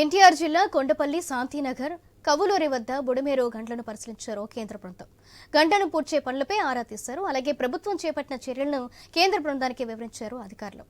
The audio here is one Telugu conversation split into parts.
ఎన్టీఆర్ జిల్లా కొండపల్లి శాంతినగర్ కవులూరి వద్ద బుడమేరు గంటలను పరిశీలించారు కేంద్ర బృందం. గంటను పూడ్చే పనులపై ఆరా తీశారు. అలాగే ప్రభుత్వం చేపట్టిన చర్యలను కేంద్ర బృందానికి వివరించారు అధికారులు.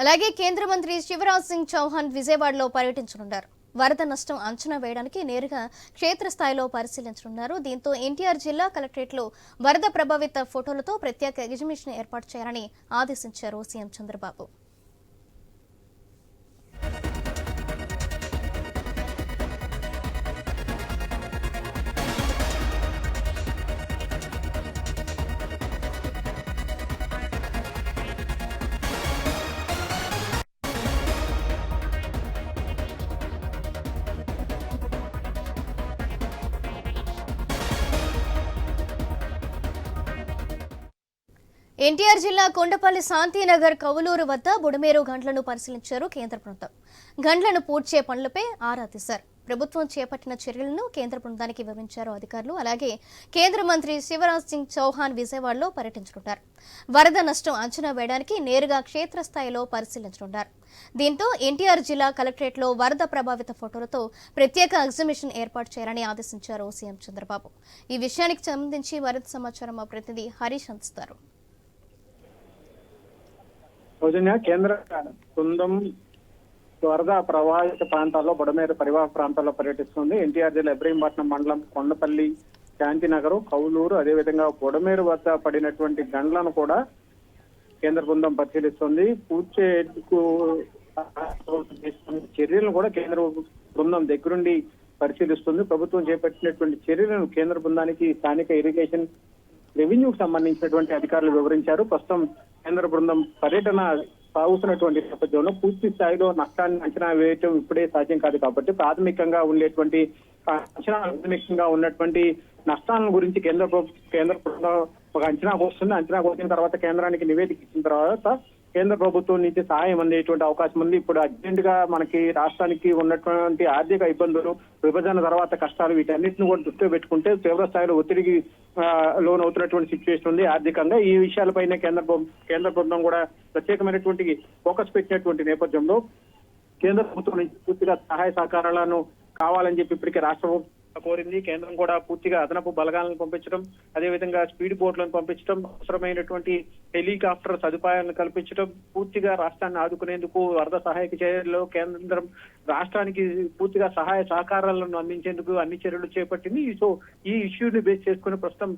అలాగే కేంద్ర మంత్రి శివరాజ్ సింగ్ చౌహాన్ విజయవాడలో పర్యటించనున్నారు. వరద నష్టం అంచనా వేయడానికి నేరుగా క్షేత్రస్థాయిలో పరిశీలించనున్నారు. దీంతో ఎన్టీఆర్ జిల్లా కలెక్టరేట్లో వరద ప్రభావిత ఫోటోలతో ప్రత్యేక ఎగ్జిబిషన్ ఏర్పాటు చేయాలని ఆదేశించారు సీఎం చంద్రబాబు. ఎన్టీఆర్ జిల్లా కొండపల్లి శాంతినగర్ కవులూరు వద్ద బుడమేరు గంటలను పరిశీలించారు కేంద్ర బృందం. గంటలను పూడ్చే పనులపై ఆరా తీశారు. ప్రభుత్వం చేపట్టిన చర్యలను కేంద్ర బృందానికి వివరించారు అధికారులు. అలాగే కేంద్ర మంత్రి శివరాజ్ సింగ్ చౌహాన్ విజయవాడలో పర్యటించనున్నారు. వరద నష్టం అంచనా వేయడానికి నేరుగా క్షేత్రస్థాయిలో పరిశీలించనున్నారు. దీంతో ఎన్టీఆర్ జిల్లా కలెక్టరేట్లో వరద ప్రభావిత ఫోటోలతో ప్రత్యేక ఎగ్జిబిషన్ ఏర్పాటు చేయాలని ఆదేశించారు సీఎం చంద్రబాబు. ఈ విషయానికి సంబంధించి మరింత సమాచారం మా ప్రతినిధి హరీష్ అందిస్తారు. సౌజన్య కేంద్ర బృందం వరద ప్రవాహిత ప్రాంతాల్లో బుడమేరు పరివాహ ప్రాంతాల్లో పర్యటిస్తుంది. ఎన్టీఆర్ జిల్లా ఇబ్రహీంపట్నం మండలం కొండపల్లి శాంతినగర్ కౌలూరు అదేవిధంగా బుడమేరు వద్ద పడినటువంటి గండ్లను కూడా కేంద్ర బృందం పరిశీలిస్తుంది. పూడ్చేందుకు చర్యలను కూడా కేంద్ర బృందం దగ్గరుండి పరిశీలిస్తుంది. ప్రభుత్వం చేపట్టినటువంటి చర్యలను కేంద్ర బృందానికి స్థానిక ఇరిగేషన్ రెవెన్యూకి సంబంధించినటువంటి అధికారులు వివరించారు. ప్రస్తుతం కేంద్ర బృందం పర్యటన సాగుతున్నటువంటి నేపథ్యంలో పూర్తి స్థాయిలో నష్టాన్ని అంచనా వేయటం ఇప్పుడే సాధ్యం కాదు కాబట్టి ప్రాథమికంగా ఉండేటువంటి అంచనా ప్రాథమికంగా ఉన్నటువంటి నష్టాల గురించి కేంద్ర కేంద్ర బృందం ఒక అంచనా వస్తుంది అంచనా వచ్చిన తర్వాత కేంద్రానికి నివేదిక ఇచ్చిన తర్వాత కేంద్ర ప్రభుత్వం నుంచి సహాయం అందేటువంటి అవకాశం ఉంది. ఇప్పుడు అర్జెంట్గా మనకి రాష్ట్రానికి ఉన్నటువంటి ఆర్థిక ఇబ్బందులు విభజన తర్వాత కష్టాలు వీటన్నిటిని కూడా దృష్టిలో పెట్టుకుంటే తీవ్ర స్థాయిలో ఒత్తిడికి లోన్ అవుతున్నటువంటి సిచ్యువేషన్ ఉంది ఆర్థికంగా. ఈ విషయాలపైన కేంద్ర కేంద్ర బృందం కూడా ప్రత్యేకమైనటువంటి ఫోకస్ పెట్టినటువంటి నేపథ్యంలో కేంద్ర ప్రభుత్వం నుంచి పూర్తిగా సహాయ సహకారాలను కావాలని చెప్పి ఇప్పటికే రాష్ట్ర కోరింది. కేంద్రం కూడా పూర్తిగా అదనపు బలగాలను పంపించడం అదేవిధంగా స్పీడ్ బోట్లను పంపించడం అవసరమైనటువంటి హెలికాప్టర్ సదుపాయాలను కల్పించడం పూర్తిగా రాష్ట్రాన్ని ఆదుకునేందుకు వరద సహాయక చర్యల్లో కేంద్రం రాష్ట్రానికి పూర్తిగా సహాయ సహకారాలను అందించేందుకు అన్ని చర్యలు చేపట్టింది. సో ఈ ఇష్యూని బేస్ చేసుకుని ప్రస్తుతం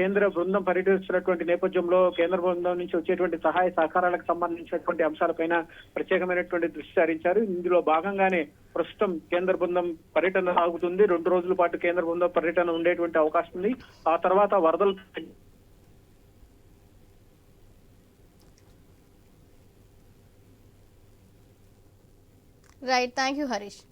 కేంద్ర బృందం పర్యటిస్తున్నటువంటి నేపథ్యంలో కేంద్ర బృందం నుంచి వచ్చేటువంటి సహాయ సహకారాలకు సంబంధించినటువంటి అంశాలపైన ప్రత్యేకమైనటువంటి దృష్టి సారించారు. ఇందులో భాగంగానే ప్రస్తుతం కేంద్ర బృందం పర్యటన సాగుతుంది. రెండు రోజుల పాటు కేంద్ర బృందం పర్యటన ఉండేటువంటి అవకాశం ఉంది. ఆ తర్వాత వరదలు Right. Thank you, Harish.